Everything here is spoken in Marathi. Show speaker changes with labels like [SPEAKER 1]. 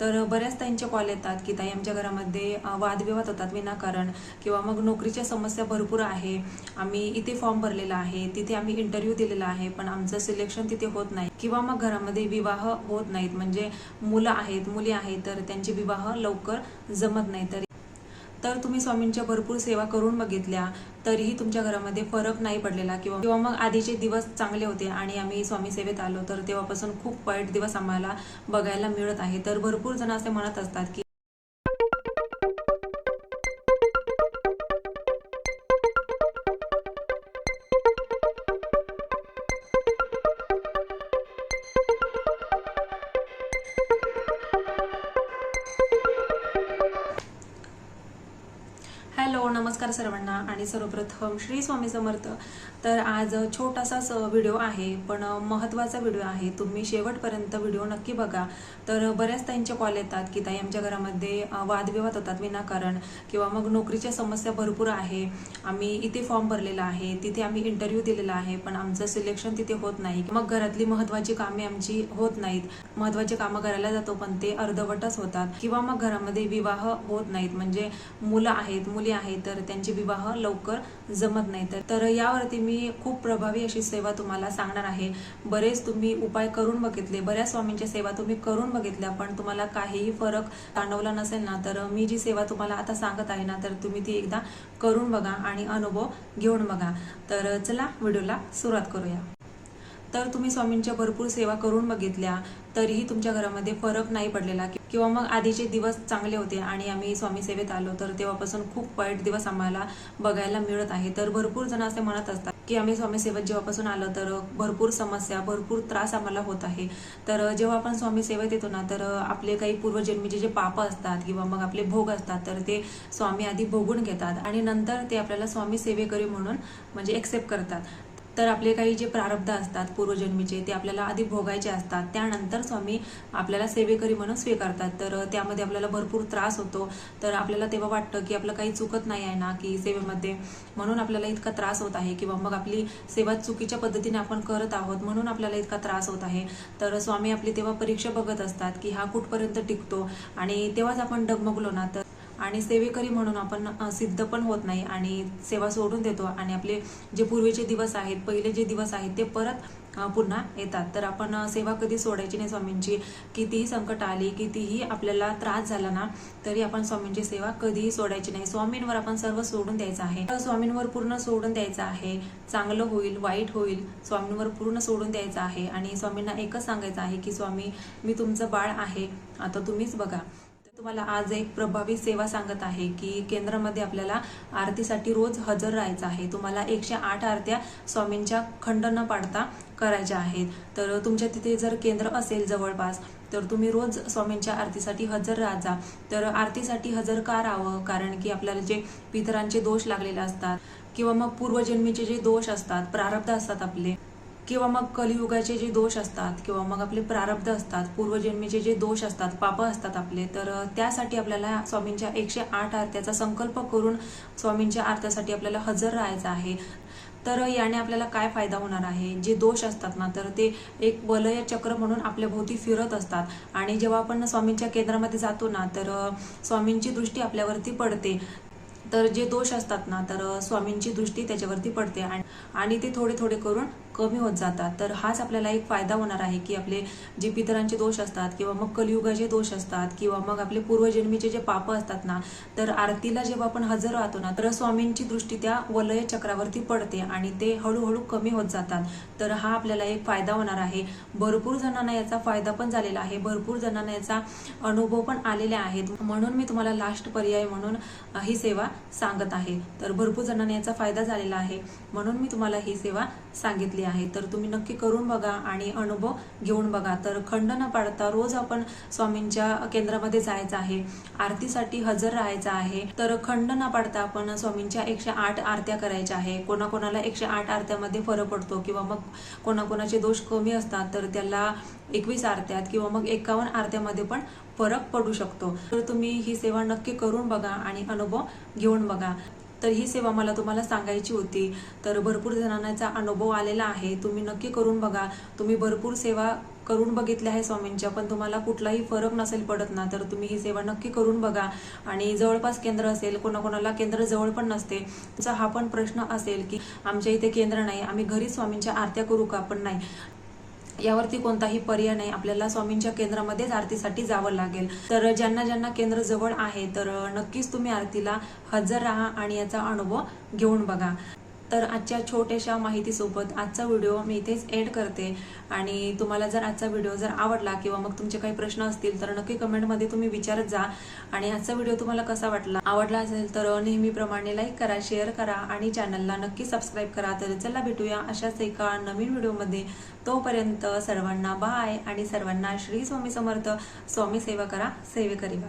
[SPEAKER 1] तर बऱ्याच ताईंचे कॉल येतात की ताई आमच्या घरामध्ये वादविवाद होतात विनाकारण किंवा मग नोकरीच्या समस्या भरपूर आहे. आम्ही इथे फॉर्म भरलेला आहे. तिथे आम्ही इंटरव्ह्यू दिलेला आहे पण आमचं सिलेक्शन तिथे होत नाही. किंवा मग घरामध्ये विवाह होत नाहीत. म्हणजे मुलं आहेत मुली आहेत तर त्यांचे विवाह लवकर जमत नाही. तर तर तुम्ही स्वामींच्या भरपूर सेवा करून बघितल्या तरीही तुमच्या घरामध्ये फरक नाही पडलेला. किंवा किंवा मग आधीचे दिवस चांगले होते आणि आम्ही स्वामी सेवेत आलो तर तेव्हापासून खूप वाईट दिवस आम्हाला बघायला मिळत आहे. तर भरपूर जण असे म्हणत असतात की नमस्कार सर्वांना आणि सर्वप्रथम श्री स्वामी समर्थ. तर आज छोटासाच व्हिडिओ आहे पण महत्त्वाचा व्हिडिओ आहे. तुम्ही शेवटपर्यंत व्हिडिओ नक्की बघा. तर बऱ्याच ताईंचे कॉल येतात की ताई आमच्या घरामध्ये वादविवाद होतात विनाकारण किंवा मग नोकरीच्या समस्या भरपूर आहे. आम्ही इथे फॉर्म भरलेला आहे. तिथे आम्ही इंटरव्ह्यू दिलेला आहे पण आमचं सिलेक्शन तिथे होत नाही. मग घरातली महत्त्वाची कामे आमची होत नाहीत. महत्त्वाची कामं करायला जातो पण ते अर्धवटच होतात. किंवा मग घरामध्ये विवाह होत नाहीत. म्हणजे मुलं आहेत मुली आहेत तर त्यांचे विवाह लवकर जमत नाही. तर तर यावरती मी खूप प्रभावी अशी सेवा तुम्हाला सांगणार आहे. बरेच तुम्ही उपाय करून बघितले बऱ्याच स्वामींच्या सेवा तुम्ही करून बघितल्या पण तुम्हाला काहीही फरक जाणवला नसेल ना तर मी जी सेवा तुम्हाला आता सांगत आहे ना तर तुम्ही ती एकदा करून बघा आणि अनुभव घेऊन बघा. तर चला व्हिडिओला सुरुवात करूया. तर तुम्ही स्वामींच्या भरपूर सेवा करून बघितल्या तरीही तुमच्या घरामध्ये फरक नाही पडलेला. किंवा मग आधीचे दिवस चांगले होते आणि आम्ही स्वामी सेवेत आलो तर तेव्हापासून खूप वाईट दिवस आम्हाला बघायला मिळत आहे. तर भरपूर जण असे म्हणत असतात की आम्ही स्वामी सेवेत जेव्हापासून आलो तर भरपूर समस्या भरपूर त्रास आम्हाला होत आहे. तर जेव्हा आपण स्वामी सेवेत येतो ना तर आपले काही पूर्वजन्मीचे जे पाप असतात किंवा मग आपले भोग असतात तर ते स्वामी आधी भोगून घेतात आणि नंतर ते आपल्याला स्वामी सेवेकरी म्हणून म्हणजे एक्सेप्ट करतात. तर आपले काही जे प्रारब्ध असतात पूर्वजन्मीचे ते आपल्याला आधी भोगायचे असतात. त्यानंतर स्वामी आपल्याला सेवेकरी म्हणून स्वीकारतात. तर त्यामध्ये आपल्याला भरपूर त्रास होतो. तर आपल्याला तेव्हा वाटतं की आपलं काही चुकत नाही आहे ना की सेवेमध्ये. म्हणून आपल्याला इतका त्रास होत आहे किंवा मग आपली सेवा चुकीच्या पद्धतीने आपण करत आहोत म्हणून आपल्याला इतका त्रास होत आहे. तर स्वामी आपली तेव्हा परीक्षा बघत असतात की हा कुठपर्यंत टिकतो? आणि तेव्हाच आपण डगमगलो ना तर आणि सेवेकरी म्हणून आपण सिद्ध पण होत नाही आणि सेवा सोडून देतो आणि आपले जे पूर्वीचे दिवस आहेत पहिले जे दिवस आहेत ते परत पुन्हा येतात. तर आपण सेवा कधी सोडायची नाही स्वामींची. कितीही संकट आली कितीही आपल्याला त्रास झाला ना तरी आपण स्वामींची सेवा कधीही सोडायची नाही. स्वामींवर आपण सर्व सोडून द्यायचं आहे. तर स्वामींवर पूर्ण सोडून द्यायचं आहे. चांगलं होईल वाईट होईल स्वामींवर पूर्ण सोडून द्यायचं आहे. आणि स्वामींना एकच सांगायचं आहे की स्वामी मी तुमचं बाळ आहे. आता तुम्हीच बघा. तुम्हाला आज एक प्रभावी सेवा सांगत आहे की केंद्रामध्ये आपल्याला आरतीसाठी रोज हजर राहायचं आहे. तुम्हाला एकशे आठ आरत्या स्वामींच्या खंड न पाडता करायच्या आहेत. तर तुमच्या तिथे जर केंद्र असेल जवळपास तर तुम्ही रोज स्वामींच्या आरतीसाठी हजर राहा तर आरतीसाठी हजर का राहावं? कारण की आपल्याला जे पितरांचे दोष लागलेले असतात किंवा मग पूर्वजन्मीचे जे दोष असतात प्रारब्ध असतात आपले किंवा मग कलियुगाचे जे दोष असतात किंवा मग आपले प्रारब्ध असतात पूर्वजन्मीचे जे दोष असतात पाप असतात आपले तर त्यासाठी आपल्याला स्वामींच्या एकशे आठ आरत्याचा संकल्प करून स्वामींच्या आरत्यासाठी आपल्याला हजर राहायचं आहे. तर याने आपल्याला काय फायदा होणार आहे? जे दोष असतात ना तर ते एक वलय चक्र म्हणून आपल्या भोवती फिरत असतात. आणि जेव्हा आपण स्वामींच्या केंद्रामध्ये जातो ना तर स्वामींची दृष्टी आपल्यावरती पडते. तर जे दोष असतात ना तर स्वामींची दृष्टी त्याच्यावरती पडते. आणि ते थोडे थोडे करून कमी होत जातात. तर हाच आपल्याला एक फायदा होणार आहे की आपले जे पितरांचे दोष असतात किंवा मग कलियुगाचे दोष असतात किंवा मग आपले पूर्वजन्मीचे जे पाप असतात ना तर आरतीला जेव्हा आपण हजर राहतो ना तर स्वामींची दृष्टी त्या वलय चक्रावरती पडते आणि ते हळूहळू कमी होत जातात. तर हा आपल्याला एक फायदा होणार आहे. भरपूर जणांना याचा फायदा पण झालेला आहे. भरपूर जणांना याचा अनुभव पण आलेले आहेत म्हणून मी तुम्हाला लास्ट पर्याय म्हणून ही सेवा सांगत आहे. तर भरपूर जणांना याचा फायदा झालेला आहे. म्हणून मी तुम्हाला ही सेवा सांगितली आहे तर तुम्ही नक्की करून बघा आणि अनुभव घेऊन बघा. तर खंड न पाडता रोज आपण स्वामींच्या केंद्रामध्ये जायचं आहे आरतीसाठी हजर राहायचं आहे तर खंड न पाडता आपण स्वामींच्या एकशे आठ आरत्या करायच्या आहे. कोणाकोणाला एकशे आठ आरत्यामध्ये फरक पडतो किंवा मग कोणाकोणाचे दोष कमी असतात तर त्याला एकवीस आरत्यात किंवा मग एकावन्न आरत्यामध्ये पण फरक पडू शकतो. तर तुम्ही ही सेवा नक्की करून बघा आणि अनुभव घेऊन बघा. तर ही सेवा मला तुम्हाला सांगायची होती. तर भरपूर जणांचा अनुभव आलेला आहे. तुम्ही नक्की करून बघा. तुम्ही भरपूर सेवा करून बघितल्या आहे स्वामींच्या पण तुम्हाला कुठलाही फरक नसेल पडत ना तर तुम्ही ही सेवा नक्की करून बघा. आणि जवळपास केंद्र असेल कोणाकोणाला केंद्र जवळ पण नसते तुमचा हा पण प्रश्न असेल की आमच्या इथे केंद्र नाही आम्ही घरी स्वामींच्या आरत्या करू का? पण नाही. यावरती कोणताही पर्याय नाही. आपल्याला स्वामींच्या केंद्रामध्येच आरतीसाठी जावं लागेल. तर ज्यांना ज्यांना केंद्र जवळ आहे तर नक्कीच तुम्ही आरतीला हजर राहा आणि याचा अनुभव घेऊन बघा. तर आजच्या छोट्याशा माहितीसोबत आजचा व्हिडिओ मी इथेच एड करते. आणि तुम्हाला जर आजचा व्हिडिओ जर आवडला किंवा मग तुमचे काही प्रश्न असतील तर नक्की कमेंटमध्ये तुम्ही विचारत जा. आणि आजचा व्हिडिओ तुम्हाला कसा वाटला? आवडला असेल तर नेहमीप्रमाणे लाईक करा शेअर करा आणि चॅनलला नक्की सबस्क्राईब करा. तर चला भेटूया अशाच एका नवीन व्हिडिओमध्ये. तोपर्यंत सर्वांना बाय आणि सर्वांना श्री स्वामी समर्थ. स्वामी सेवा करा सेवे करीवा